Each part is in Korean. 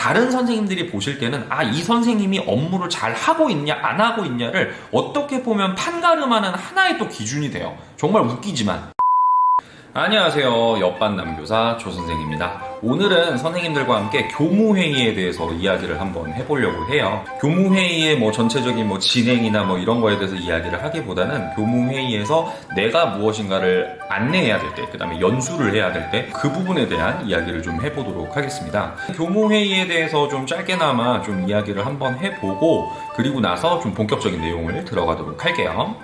다른 선생님들이 보실 때는 아, 이 선생님이 업무를 잘 하고 있냐, 안 하고 있냐를 어떻게 보면 판가름하는 하나의 또 기준이 돼요. 정말 웃기지만. 안녕하세요. 옆반 남교사 조선생입니다. 오늘은 선생님들과 함께 교무회의에 대해서 이야기를 한번 해보려고 해요. 교무회의의 뭐 전체적인 뭐 진행이나 뭐 이런 거에 대해서 이야기를 하기보다는 교무회의에서 내가 무엇인가를 안내해야 될 때, 그 다음에 연수를 해야 될 때, 그 부분에 대한 이야기를 좀 해보도록 하겠습니다. 교무회의에 대해서 좀 짧게나마 좀 이야기를 한번 해보고, 그리고 나서 좀 본격적인 내용을 들어가도록 할게요.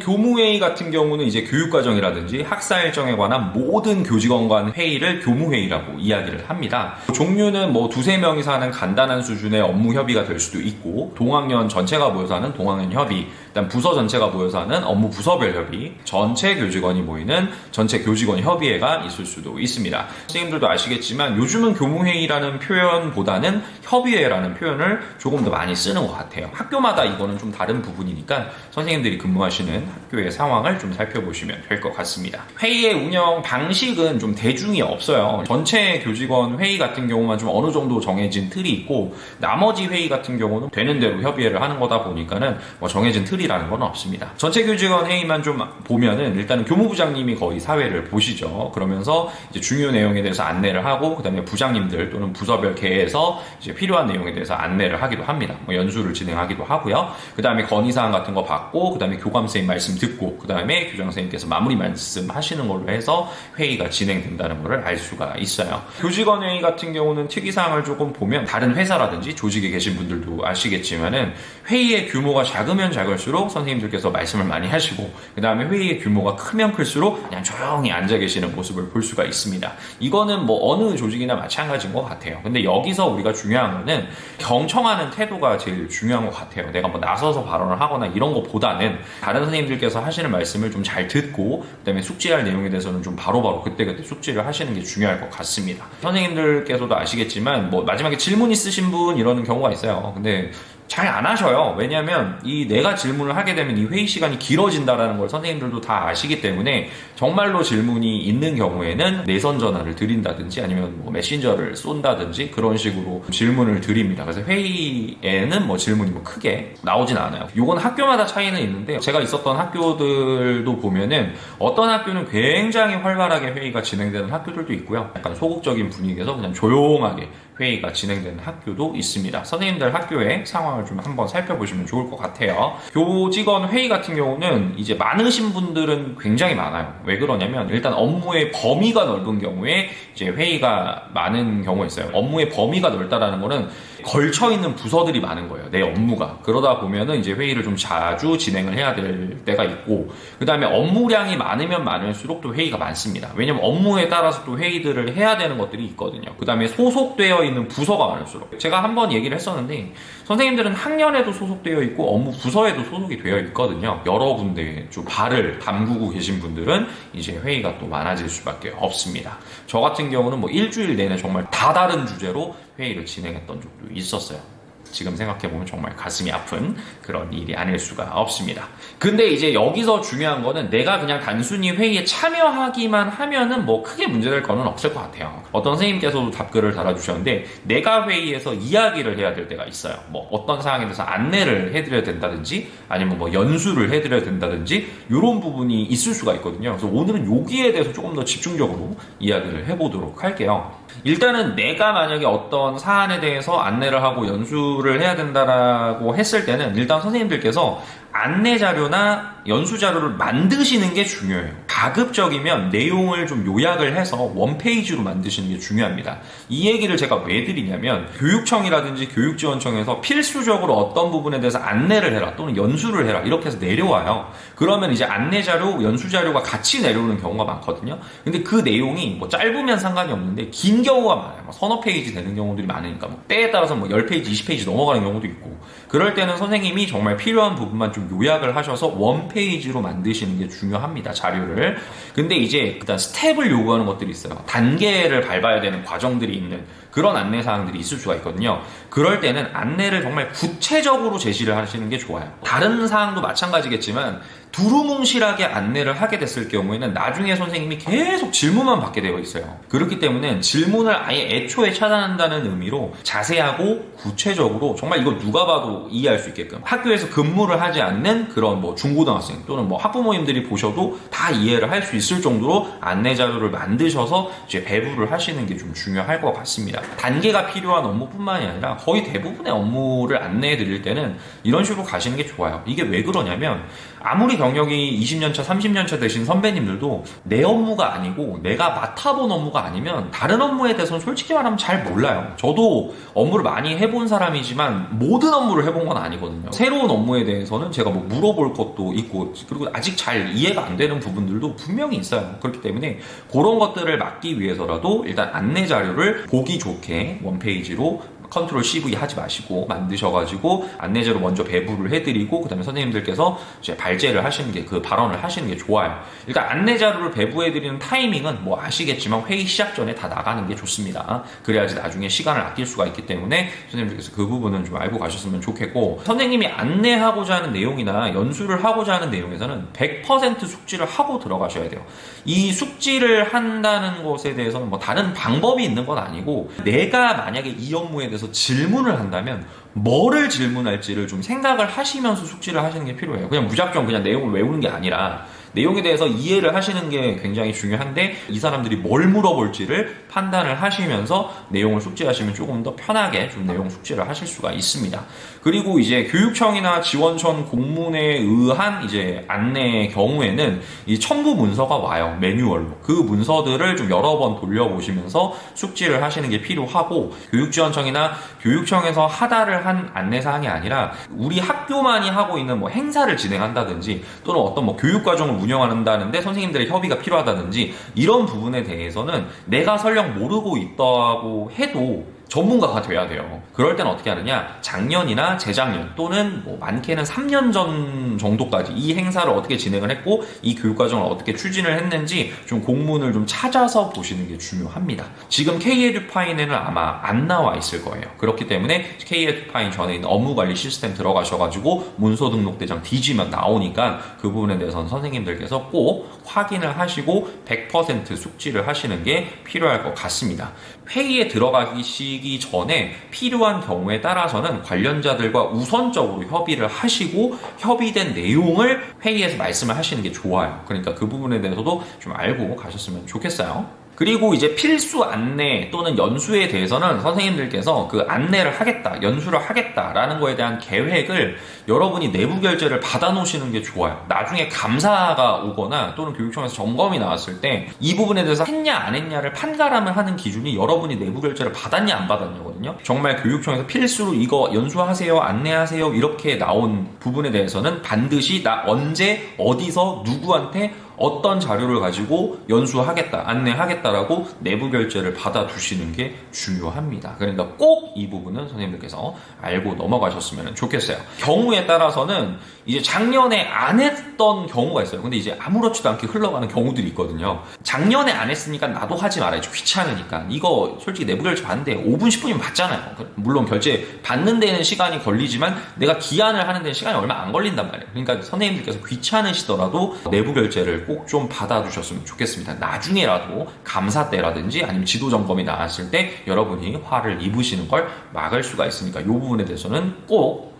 교무회의 같은 경우는 이제 교육과정이라든지 학사 일정에 관한 모든 교직원 간 회의를 교무회의라고 이야기를 합니다. 종류는 뭐 두세 명이서 하는 간단한 수준의 업무 협의가 될 수도 있고, 동학년 전체가 모여서 하는 동학년 협의, 일단 부서 전체가 모여서 하는 업무 부서별 협의, 전체 교직원이 모이는 전체 교직원 협의회가 있을 수도 있습니다. 선생님들도 아시겠지만 요즘은 교무회의라는 표현보다는 협의회라는 표현을 조금 더 많이 쓰는 것 같아요. 학교마다 이거는 좀 다른 부분이니까 선생님들이 근무하시는 학교의 상황을 좀 살펴보시면 될 것 같습니다. 회의의 운영 방식은 좀 대중이 없어요. 전체 교직원 회의 같은 경우만 좀 어느 정도 정해진 틀이 있고 나머지 회의 같은 경우는 되는 대로 협의회를 하는 거다 보니까는 뭐 정해진 틀이라는 건 없습니다. 전체 교직원 회의만 좀 보면은 일단은 교무부장님이 거의 사회를 보시죠. 그러면서 이제 중요 내용에 대해서 안내를 하고 그다음에 부장님들 또는 부서별 계에서 이제 필요한 내용에 대해서 안내를 하기도 합니다. 뭐 연수를 진행하기도 하고요. 그다음에 건의사항 같은 거 받고 그다음에 교감 선생님 말씀 듣고 그 다음에 교장 선생님께서 마무리 말씀하시는 걸로 해서 회의가 진행된다는 것을 알 수가 있어요. 교직원 회의 같은 경우는 특이사항을 조금 보면 다른 회사라든지 조직에 계신 분들도 아시겠지만은 회의의 규모가 작으면 작을수록 선생님들께서 말씀을 많이 하시고 그 다음에 회의의 규모가 크면 클수록 그냥 조용히 앉아 계시는 모습을 볼 수가 있습니다. 이거는 뭐 어느 조직이나 마찬가지인 것 같아요. 근데 여기서 우리가 중요한 거는 경청하는 태도가 제일 중요한 것 같아요. 내가 뭐 나서서 발언을 하거나 이런 것보다는 다른 선생님 들께서 하시는 말씀을 좀 잘 듣고 그다음에 숙지할 내용에 대해서는 좀 바로바로 그때그때 숙지를 하시는 게 중요할 것 같습니다. 선생님들께서도 아시겠지만 뭐 마지막에 질문 있으신 분 이러는 경우가 있어요. 근데 잘 안 하셔요. 왜냐하면 이 내가 질문을 하게 되면 이 회의 시간이 길어진다라는 걸 선생님들도 다 아시기 때문에 정말로 질문이 있는 경우에는 내선 전화를 드린다든지 아니면 뭐 메신저를 쏜다든지 그런 식으로 질문을 드립니다. 그래서 회의에는 뭐 질문이 뭐 크게 나오진 않아요. 요건 학교마다 차이는 있는데 제가 있었던 학교들도 보면은 어떤 학교는 굉장히 활발하게 회의가 진행되는 학교들도 있고요. 약간 소극적인 분위기에서 그냥 조용하게 회의가 진행되는 학교도 있습니다. 선생님들 학교의 상황을 좀 한번 살펴보시면 좋을 것 같아요. 교직원 회의 같은 경우는 이제 많으신 분들은 굉장히 많아요. 왜 그러냐면 일단 업무의 범위가 넓은 경우에 이제 회의가 많은 경우가 있어요. 업무의 범위가 넓다라는 거는 걸쳐 있는 부서들이 많은 거예요. 내 업무가. 그러다 보면은 이제 회의를 좀 자주 진행을 해야 될 때가 있고, 그 다음에 업무량이 많으면 많을수록 또 회의가 많습니다. 왜냐면 업무에 따라서 또 회의들을 해야 되는 것들이 있거든요. 그 다음에 소속되어 있는 부서가 많을수록. 제가 한 번 얘기를 했었는데, 선생님들은 학년에도 소속되어 있고, 업무 부서에도 소속이 되어 있거든요. 여러 군데 좀 발을 담그고 계신 분들은 이제 회의가 또 많아질 수밖에 없습니다. 저 같은 경우는 뭐 일주일 내내 정말 다 다른 주제로 회의를 진행했던 적도 있었어요. 지금 생각해보면 정말 가슴이 아픈 그런 일이 아닐 수가 없습니다. 근데 이제 여기서 중요한 거는 내가 그냥 단순히 회의에 참여하기만 하면은 뭐 크게 문제될 거는 없을 것 같아요. 어떤 선생님께서도 답글을 달아주셨는데 내가 회의에서 이야기를 해야 될 때가 있어요. 뭐 어떤 상황에 대해서 안내를 해드려야 된다든지 아니면 뭐 연수를 해드려야 된다든지 이런 부분이 있을 수가 있거든요. 그래서 오늘은 여기에 대해서 조금 더 집중적으로 이야기를 해보도록 할게요. 일단은 내가 만약에 어떤 사안에 대해서 안내를 하고 연수 를 해야 된다라고 했을 때는 일단 선생님들께서 안내 자료나 연수 자료를 만드시는 게 중요해요. 가급적이면 내용을 좀 요약을 해서 원페이지로 만드시는 게 중요합니다. 이 얘기를 제가 왜 드리냐면 교육청이라든지 교육지원청에서 필수적으로 어떤 부분에 대해서 안내를 해라 또는 연수를 해라 이렇게 해서 내려와요. 그러면 이제 안내 자료, 연수 자료가 같이 내려오는 경우가 많거든요. 근데 그 내용이 뭐 짧으면 상관이 없는데 긴 경우가 많아요. 뭐 서너 페이지 되는 경우들이 많으니까 뭐 때에 따라서 뭐 10페이지, 20페이지 넘어가는 경우도 있고 그럴 때는 선생님이 정말 필요한 부분만 좀 요약을 하셔서 원페이지로 만드시는 게 중요합니다. 자료를. 근데 이제 일단 스텝을 요구하는 것들이 있어요. 단계를 밟아야 되는 과정들이 있는 그런 안내 사항들이 있을 수가 있거든요. 그럴 때는 안내를 정말 구체적으로 제시를 하시는 게 좋아요. 다른 사항도 마찬가지겠지만 두루뭉실하게 안내를 하게 됐을 경우에는 나중에 선생님이 계속 질문만 받게 되어 있어요. 그렇기 때문에 질문을 아예 애초에 차단한다는 의미로 자세하고 구체적으로 정말 이거 누가 봐도 이해할 수 있게끔 학교에서 근무를 하지 않는 그런 뭐 중고등학생 또는 뭐 학부모님들이 보셔도 다 이해를 할 수 있을 정도로 안내 자료를 만드셔서 이제 배부를 하시는 게 좀 중요할 것 같습니다. 단계가 필요한 업무뿐만이 아니라 거의 대부분의 업무를 안내해 드릴 때는 이런 식으로 가시는 게 좋아요. 이게 왜 그러냐면 아무리 경력이 20년차, 30년차 되신 선배님들도 내 업무가 아니고 내가 맡아본 업무가 아니면 다른 업무에 대해서는 솔직히 말하면 잘 몰라요. 저도 업무를 많이 해본 사람이지만 모든 업무를 해본 건 아니거든요. 새로운 업무에 대해서는 제가 뭐 물어볼 것도 있고 그리고 아직 잘 이해가 안 되는 부분들도 분명히 있어요. 그렇기 때문에 그런 것들을 막기 위해서라도 일단 안내 자료를 보기 좋게 원페이지로 컨트롤 CV 하지 마시고 만드셔가지고 안내자로 먼저 배부를 해드리고 그다음에 선생님들께서 이제 발제를 하시는 게 그 발언을 하시는 게 좋아요. 일단 안내 자료를 배부해드리는 타이밍은 뭐 아시겠지만 회의 시작 전에 다 나가는 게 좋습니다. 그래야지 나중에 시간을 아낄 수가 있기 때문에 선생님들께서 그 부분은 좀 알고 가셨으면 좋겠고 선생님이 안내하고자 하는 내용이나 연수를 하고자 하는 내용에서는 100% 숙지를 하고 들어가셔야 돼요. 이 숙지를 한다는 것에 대해서는 뭐 다른 방법이 있는 건 아니고 내가 만약에 이 업무에 대해서 질문을 한다면 뭐를 질문할지를 좀 생각을 하시면서 숙지를 하시는 게 필요해요. 그냥 무작정 그냥 내용을 외우는 게 아니라 내용에 대해서 이해를 하시는 게 굉장히 중요한데 이 사람들이 뭘 물어볼지를 판단을 하시면서 내용을 숙지하시면 조금 더 편하게 좀 내용 숙지를 하실 수가 있습니다. 그리고 이제 교육청이나 지원청 공문에 의한 이제 안내의 경우에는 이 첨부 문서가 와요 매뉴얼로 그 문서들을 좀 여러 번 돌려보시면서 숙지를 하시는 게 필요하고 교육지원청이나 교육청에서 하다를 한 안내 사항이 아니라 우리 학교만이 하고 있는 뭐 행사를 진행한다든지 또는 어떤 뭐 교육과정을 운영한다는데 선생님들의 협의가 필요하다든지 이런 부분에 대해서는 내가 설령 모르고 있다고 해도 전문가가 돼야 돼요. 그럴 때는 어떻게 하느냐? 작년이나 재작년 또는 뭐 많게는 3년 전 정도까지 이 행사를 어떻게 진행을 했고 이 교육 과정을 어떻게 추진을 했는지 좀 공문을 좀 찾아서 보시는 게 중요합니다. 지금 K-에듀파인에는 아마 안 나와 있을 거예요. 그렇기 때문에 K-에듀파인 전에 있는 업무 관리 시스템 들어가셔가지고 문서 등록 대장 뒤지면 나오니까 그 부분에 대해서는 선생님들께서 꼭 확인을 하시고 100% 숙지를 하시는 게 필요할 것 같습니다. 회의에 들어가기 시기 전에 필요한 경우에 따라서는 관련자들과 우선적으로 협의를 하시고 협의된 내용을 회의에서 말씀을 하시는 게 좋아요. 그러니까 그 부분에 대해서도 좀 알고 가셨으면 좋겠어요. 그리고 이제 필수 안내 또는 연수에 대해서는 선생님들께서 그 안내를 하겠다, 연수를 하겠다라는 거에 대한 계획을 여러분이 내부 결제를 받아 놓으시는 게 좋아요. 나중에 감사가 오거나 또는 교육청에서 점검이 나왔을 때 이 부분에 대해서 했냐 안 했냐를 판가름을 하는 기준이 여러분이 내부 결제를 받았냐 안 받았냐거든요. 정말 교육청에서 필수로 이거 연수하세요, 안내하세요 이렇게 나온 부분에 대해서는 반드시 나 언제 어디서 누구한테 어떤 자료를 가지고 연수하겠다, 안내하겠다라고 내부 결제를 받아 두시는 게 중요합니다. 그러니까 꼭 이 부분은 선생님들께서 알고 넘어가셨으면 좋겠어요. 경우에 따라서는 이제 작년에 안 했던 경우가 있어요. 근데 이제 아무렇지도 않게 흘러가는 경우들이 있거든요. 작년에 안 했으니까 나도 하지 말아야지. 귀찮으니까. 이거 솔직히 내부 결제 받는데 5분, 10분이면 받잖아요. 물론 결제 받는 데는 시간이 걸리지만 내가 기한을 하는 데는 시간이 얼마 안 걸린단 말이에요. 그러니까 선생님들께서 귀찮으시더라도 내부 결제를 꼭 좀 받아두셨으면 좋겠습니다. 나중에라도 감사 때라든지 아니면 지도 점검이 나왔을 때 여러분이 화를 입으시는 걸 막을 수가 있으니까 이 부분에 대해서는 꼭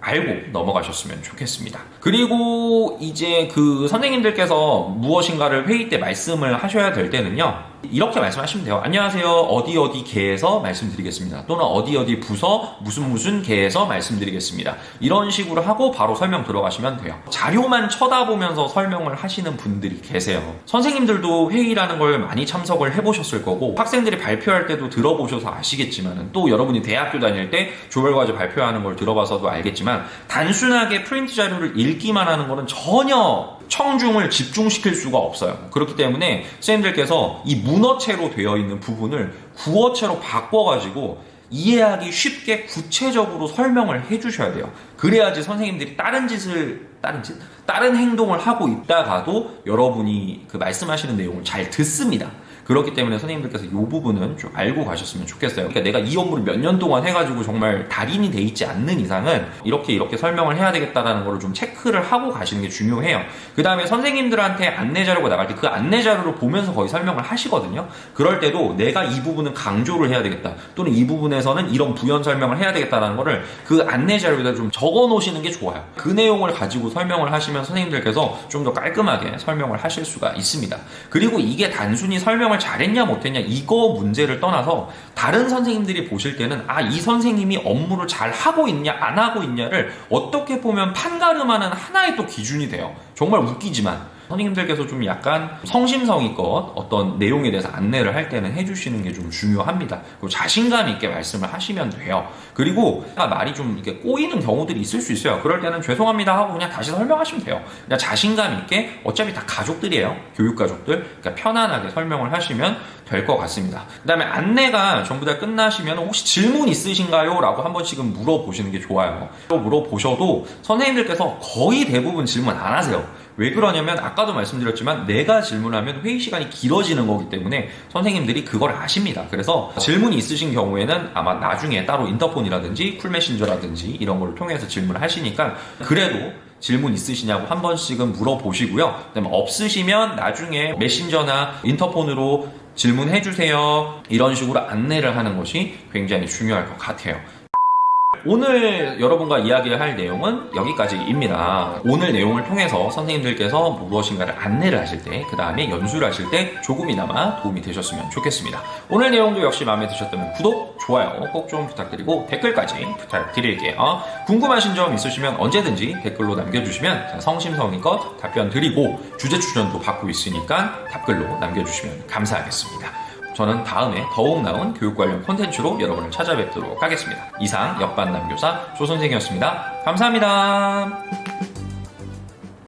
알고 넘어가셨으면 좋겠습니다. 그리고 이제 그 선생님들께서 무엇인가를 회의 때 말씀을 하셔야 될 때는요. 이렇게 말씀하시면 돼요. 안녕하세요. 어디 어디 계에서 말씀드리겠습니다. 또는 어디 어디 부서 무슨 무슨 계에서 말씀드리겠습니다. 이런 식으로 하고 바로 설명 들어가시면 돼요. 자료만 쳐다보면서 설명을 하시는 분들이 계세요. 선생님들도 회의라는 걸 많이 참석을 해보셨을 거고 학생들이 발표할 때도 들어보셔서 아시겠지만 또 여러분이 대학교 다닐 때 조별과제 발표하는 걸 들어봐서도 알겠지만 단순하게 프린트 자료를 읽기만 하는 거는 전혀 청중을 집중시킬 수가 없어요. 그렇기 때문에 선생님들께서 이 문어체로 되어 있는 부분을 구어체로 바꿔가지고 이해하기 쉽게 구체적으로 설명을 해주셔야 돼요. 그래야지 선생님들이 다른 짓을 다른 짓 다른 행동을 하고 있다가도 여러분이 그 말씀하시는 내용을 잘 듣습니다. 그렇기 때문에 선생님들께서 이 부분은 좀 알고 가셨으면 좋겠어요. 그러니까 내가 이 업무를 몇 년 동안 해가지고 정말 달인이 돼 있지 않는 이상은 이렇게 이렇게 설명을 해야 되겠다라는 거를 좀 체크를 하고 가시는 게 중요해요. 그 다음에 선생님들한테 안내 자료가 나갈 때 그 안내 자료를 보면서 거의 설명을 하시거든요. 그럴 때도 내가 이 부분은 강조를 해야 되겠다. 또는 이 부분에서는 이런 부연 설명을 해야 되겠다라는 거를 그 안내 자료에다 좀 적어 놓으시는 게 좋아요. 그 내용을 가지고 설명을 하시면 선생님들께서 좀 더 깔끔하게 설명을 하실 수가 있습니다. 그리고 이게 단순히 설명을 잘했냐 못했냐 이거 문제를 떠나서 다른 선생님들이 보실 때는 아 이 선생님이 업무를 잘 하고 있냐 안 하고 있냐를 어떻게 보면 판가름하는 하나의 또 기준이 돼요. 정말 웃기지만 선생님들께서 좀 약간 성심성의껏 어떤 내용에 대해서 안내를 할 때는 해주시는 게 좀 중요합니다. 그리고 자신감 있게 말씀을 하시면 돼요. 그리고 말이 좀 이렇게 꼬이는 경우들이 있을 수 있어요. 그럴 때는 죄송합니다 하고 그냥 다시 설명하시면 돼요. 그냥 자신감 있게 어차피 다 가족들이에요. 교육가족들. 그러니까 편안하게 설명을 하시면 될 것 같습니다. 그 다음에 안내가 전부 다 끝나시면 혹시 질문 있으신가요? 라고 한 번씩은 물어보시는 게 좋아요. 또 물어보셔도 선생님들께서 거의 대부분 질문 안 하세요. 왜 그러냐면 아까도 말씀드렸지만 내가 질문하면 회의 시간이 길어지는 거기 때문에 선생님들이 그걸 아십니다. 그래서 질문이 있으신 경우에는 아마 나중에 따로 인터폰이라든지 쿨메신저라든지 이런 걸 통해서 질문을 하시니까 그래도 질문 있으시냐고 한 번씩은 물어보시고요. 그다음에 없으시면 나중에 메신저나 인터폰으로 질문해 주세요. 이런 식으로 안내를 하는 것이 굉장히 중요할 것 같아요. 오늘 여러분과 이야기할 내용은 여기까지입니다. 오늘 내용을 통해서 선생님들께서 무엇인가를 안내를 하실 때, 그 다음에 연수를 하실 때 조금이나마 도움이 되셨으면 좋겠습니다. 오늘 내용도 역시 마음에 드셨다면 구독, 좋아요 꼭 좀 부탁드리고 댓글까지 부탁드릴게요. 궁금하신 점 있으시면 언제든지 댓글로 남겨주시면 성심성의껏 답변 드리고 주제 추천도 받고 있으니까 답글로 남겨주시면 감사하겠습니다. 저는 다음에 더욱 나은 교육 관련 콘텐츠로 여러분을 찾아뵙도록 하겠습니다. 이상 옆반남교사 조선생이었습니다. 감사합니다.